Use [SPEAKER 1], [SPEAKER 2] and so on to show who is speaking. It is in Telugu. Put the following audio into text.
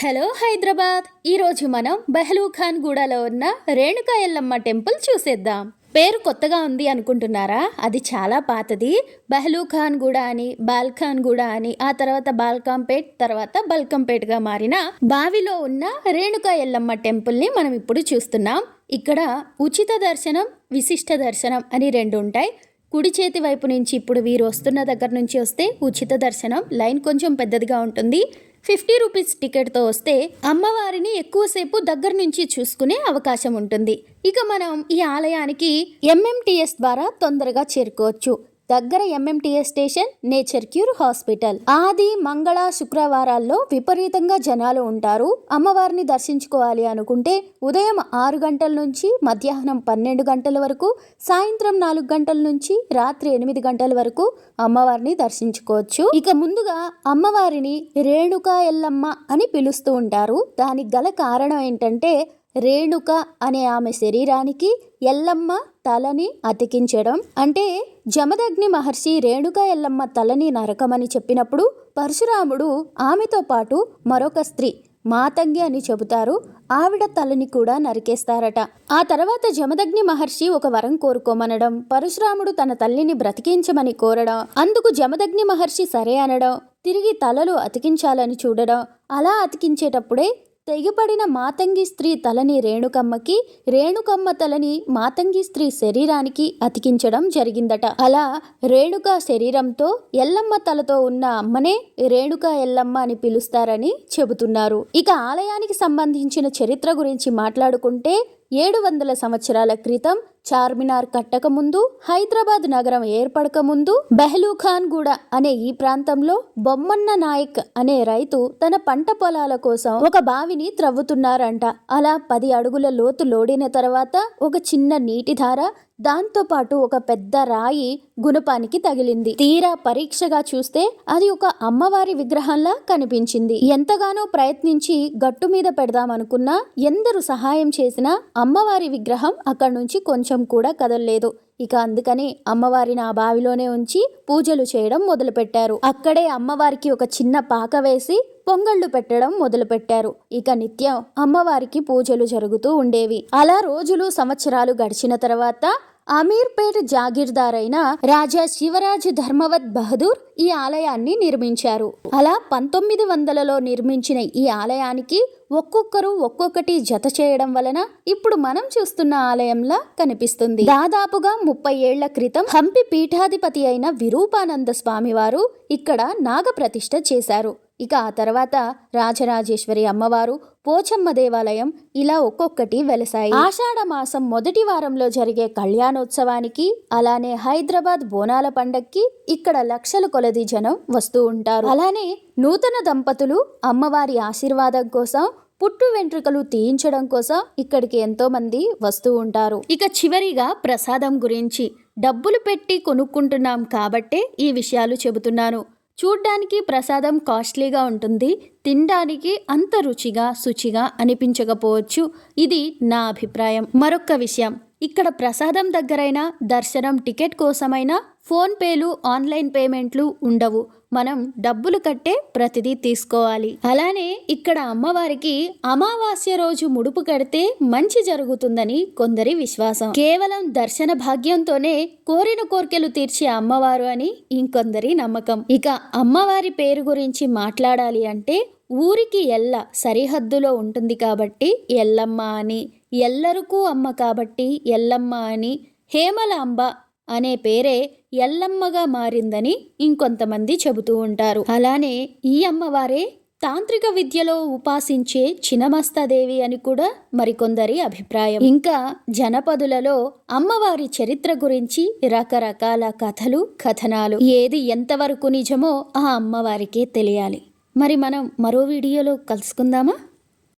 [SPEAKER 1] హలో హైదరాబాద్. ఈరోజు మనం బెహలూఖాన్ గూడలో ఉన్న రేణుకా ఎల్లమ్మ టెంపుల్ చూసేద్దాం. పేరు కొత్తగా ఉంది అనుకుంటున్నారా? అది చాలా పాతది. బెహలూఖాన్ గూడ అని బాల్ఖాన్ గూడ అని ఆ తర్వాత బాల్కంపేట్ తర్వాత బల్కంపేట్గా మారిన బావిలో ఉన్న రేణుకా ఎల్లమ్మ టెంపుల్ని మనం ఇప్పుడు చూస్తున్నాం. ఇక్కడ ఉచిత దర్శనం విశిష్ట దర్శనం అని రెండు ఉంటాయి. కుడి చేతి వైపు నుంచి ఇప్పుడు వీరు వస్తున్న దగ్గర నుంచి వస్తే ఉచిత దర్శనం లైన్ కొంచెం పెద్దదిగా ఉంటుంది. ఫిఫ్టీ రూపీస్ టికెట్తో వస్తే అమ్మవారిని ఎక్కువసేపు దగ్గర నుంచి చూసుకునే అవకాశం ఉంటుంది. ఇక మనం ఈ ఆలయానికి ఎంఎంటిఎస్ ద్వారా తొందరగా చేరుకోవచ్చు. దగ్గర MMTS station nature cure hospital. ఆది మంగళ శుక్రవారాల్లో విపరీతంగా జనాలు ఉంటారు. అమ్మవారిని దర్శించుకోవాలి అనుకుంటే ఉదయం ఆరు గంటల నుంచి మధ్యాహ్నం పన్నెండు గంటల వరకు సాయంత్రం నాలుగు గంటల నుంచి రాత్రి ఎనిమిది గంటల వరకు అమ్మవారిని దర్శించుకోవచ్చు. ఇక ముందుగా అమ్మవారిని రేణుకా ఎల్లమ్మ అని పిలుస్తూ ఉంటారు. దానికి గల కారణం ఏంటంటే రేణుక అనే ఆమె శరీరానికి ఎల్లమ్మ తలని అతికించడం అంటే జమదగ్ని మహర్షి రేణుక ఎల్లమ్మ తలని నరకమని చెప్పినప్పుడు పరశురాముడు ఆమెతో పాటు మరొక స్త్రీ మాతంగి అని చెబుతారు. ఆవిడ తలని కూడా నరికేస్తారట. ఆ తర్వాత జమదగ్ని మహర్షి ఒక వరం కోరుకోమనడం పరశురాముడు తన తల్లిని బ్రతికించమని కోరడం అందుకు జమదగ్ని మహర్షి సరే అనడం తిరిగి తలలు అతికించాలని చూడడం అలా అతికించేటప్పుడే తెగిపడిన మాతంగి స్త్రీ తలని రేణుకమ్మకి రేణుకమ్మ తలని మాతంగి స్త్రీ శరీరానికి అతికించడం జరిగిందట. అలా రేణుక శరీరంతో ఎల్లమ్మ తలతో ఉన్న అమ్మనే రేణుక ఎల్లమ్మ అని పిలుస్తారని చెబుతున్నారు. ఇక ఆలయానికి సంబంధించిన చరిత్ర గురించి మాట్లాడుకుంటే ఏడు వందల సంవత్సరాల క్రితం చార్మినార్ కట్టక ముందు హైదరాబాద్ నగరం ఏర్పడక ముందు బెహలూఖాన్ గూడ అనే ఈ ప్రాంతంలో బొమ్మన్న నాయక్ అనే రైతు తన పంట పొలాల కోసం ఒక బావిని త్రవ్వుతున్నారంట. అలా పది అడుగుల లోతు లోడిన తర్వాత ఒక చిన్న నీటి ధార దాంతోపాటు ఒక పెద్ద రాయి గుణపానికి తగిలింది. తీరా పరీక్షగా చూస్తే అది ఒక అమ్మవారి విగ్రహంలా కనిపించింది. ఎంతగానో ప్రయత్నించి గట్టు మీద పెడదామనుకున్నా ఎందరు సహాయం చేసినా అమ్మవారి విగ్రహం అక్కడి నుంచి కొంచెం కూడా కదలలేదు. ఇక అందుకని అమ్మవారిని ఆ బావిలోనే ఉంచి పూజలు చేయడం మొదలుపెట్టారు. అక్కడే అమ్మవారికి ఒక చిన్న పాక వేసి పొంగళ్ళు పెట్టడం మొదలుపెట్టారు. ఇక నిత్యం అమ్మవారికి పూజలు జరుగుతూ ఉండేవి. అలా రోజులు సంవత్సరాలు గడిచిన తర్వాత అమీర్పేట్ జాగీర్దార్ అయిన రాజా శివరాజ్ ధర్మవత్ బహదూర్ ఈ ఆలయాన్ని నిర్మించారు. అలా పంతొమ్మిది వందలలో నిర్మించిన ఈ ఆలయానికి ఒక్కొక్కరు ఒక్కొక్కటి జత చేయడం వలన ఇప్పుడు మనం చూస్తున్న ఆలయంలా కనిపిస్తుంది. దాదాపుగా ముప్పై ఏళ్ళ క్రితం హంపి పీఠాధిపతి అయిన విరూపానంద స్వామివారు ఇక్కడ నాగప్రతిష్ఠ చేశారు. ఇక ఆ తర్వాత రాజరాజేశ్వరి అమ్మవారు పోచమ్మ దేవాలయం ఇలా ఒక్కొక్కటి వెలసాయి. ఆషాఢ మాసం మొదటి వారంలో జరిగే కళ్యాణోత్సవానికి అలానే హైదరాబాద్ బోనాల పండక్కి ఇక్కడ లక్షల కొలది జనం వస్తూ ఉంటారు. అలానే నూతన దంపతులు అమ్మవారి ఆశీర్వాదం కోసం పుట్టు వెంట్రుకలు తీయించడం కోసం ఇక్కడికి ఎంతో మంది వస్తూ ఉంటారు. ఇక చివరిగా ప్రసాదం గురించి డబ్బులు పెట్టి కొనుక్కుంటున్నాం కాబట్టే ఈ విషయాలు చెబుతున్నాను. చూడ్డానికి ప్రసాదం కాస్ట్లీగా ఉంటుంది తినడానికి అంత రుచిగా శుచిగా అనిపించకపోవచ్చు. ఇది నా అభిప్రాయం. మరొక్క విషయం. ఇక్కడ ప్రసాదం దగ్గరైనా దర్శనం టికెట్ కోసమైనా ఫోన్పేలు ఆన్లైన్ పేమెంట్లు ఉండవు. మనం డబ్బులు కట్టే ప్రతిదీ తీసుకోవాలి. అలానే ఇక్కడ అమ్మవారికి అమావాస్య రోజు ముడుపు కడితే మంచి జరుగుతుందని కొందరి విశ్వాసం. కేవలం దర్శన భాగ్యంతోనే కోరిన కోర్కెలు తీర్చే అమ్మవారు అని ఇంకొందరి నమ్మకం. ఇక అమ్మవారి పేరు గురించి మాట్లాడాలి అంటే ఊరికి ఎల్ల సరిహద్దులో ఉంటుంది కాబట్టి ఎల్లమ్మ అని ఎల్లరుకు అమ్మ కాబట్టి ఎల్లమ్మ అని హేమలాంబ అనే పేరే ఎల్లమ్మగా మారిందని ఇంకొంతమంది చెబుతూ ఉంటారు. అలానే ఈ అమ్మవారే తాంత్రిక విద్యలో ఉపాసించే చినమస్తాదేవి అని కూడా మరికొందరి అభిప్రాయం. ఇంకా జనపదులలో అమ్మవారి చరిత్ర గురించి రకరకాల కథలు కథనాలు ఏది ఎంతవరకు నిజమో ఆ అమ్మవారికే తెలియాలి. మరి మనం మరో వీడియోలో కలుసుకుందామా?